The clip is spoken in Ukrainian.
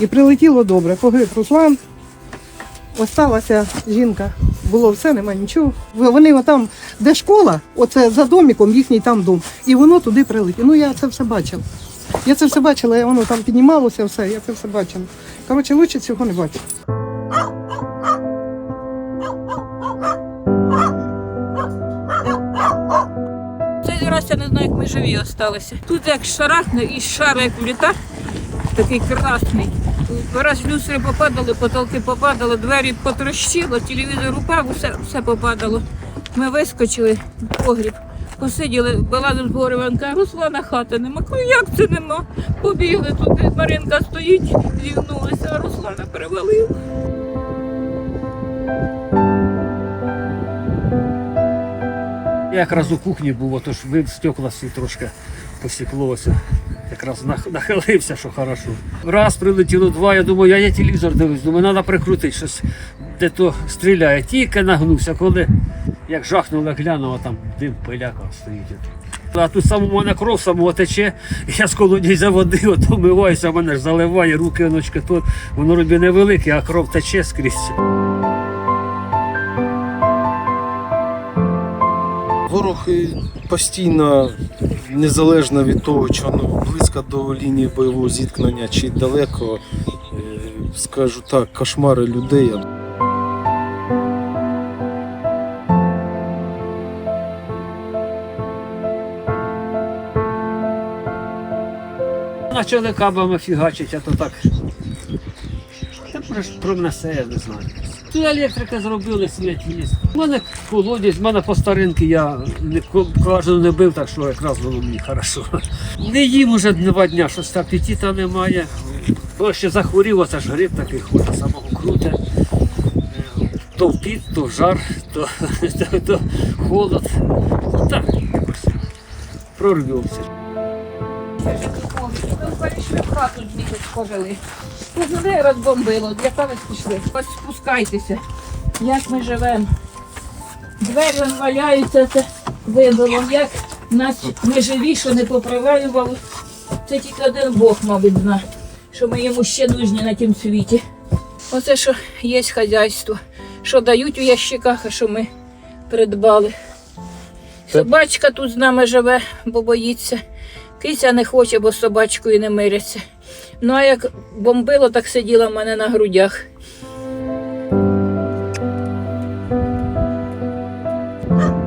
І прилетіло добре. Погиб Руслан, осталася жінка. Було все, нема нічого. Вони отам, де школа, оце за доміком, їхній там дом. І воно туди прилетіло. Ну я це все бачила. Я це все бачила, воно там піднімалося, все, я це все бачила. Коротше, лучше цього не бачити. Цей раз я не знаю, як ми живі залишилися. Тут як шарахне і шар як вліта, такий красний. Раз люстри попадали, потолки попадали, двері потрощило, телевізор упав, все, все попадало. Ми вискочили в погріб, посиділи, балазив з Горіванка, Руслана хати нема. Як це нема? Побігли туди, Маринка стоїть, зігнулася, а Руслана перевалив. Я якраз у кухні був, отож вид стекла всі трошки посіклося. Якраз нахилився, що хорошо. Раз прилетіло два, я думаю, я, я телевізор дивлюсь, думаю, треба прикрутити щось, де то стріляє. Тільки нагнувся, коли як жахнуло, глянув, а там дим пиляка стоїть. А тут саме у мене кров самого тече, я з колодязь заводив, от умиваюся, мене ж заливає, руки ночки тут, воно робить невелике, а кров тече скрізь. Ворог е, постійно, незалежно від того, чи воно близько до лінії бойового зіткнення чи далеко, е, скажу так, кошмари людей. Почали кабами фігачить, а то так. Пронесе, я не знаю. Тут електрика зробили світ є. У мене колодязь, в мене по старинки я не кожен не бив, так що якраз воно мені хорошо. Не їм уже два дня, щось апетита немає. То ще захворів, оце ж гриб такий ходить, самого круте. То в піт, то жар, то, то, то холод. Так, прорвемося. Перейшли в хату пожили. Тут людей розбомбило, для того пішли. Ось спускайтеся, як ми живемо. Двері валяються, це вибило. Як нас ми живі, що не попривалювали. Це тільки один Бог, мабуть, знає, що ми йому ще нужні на тім світі. Оце що є хазяйство, що дають у ящиках, а що ми придбали. Собачка тут з нами живе, бо боїться. Киця не хоче, бо з собачкою не миряться. Ну, а як бомбило, так сиділа в мене на грудях. Mm.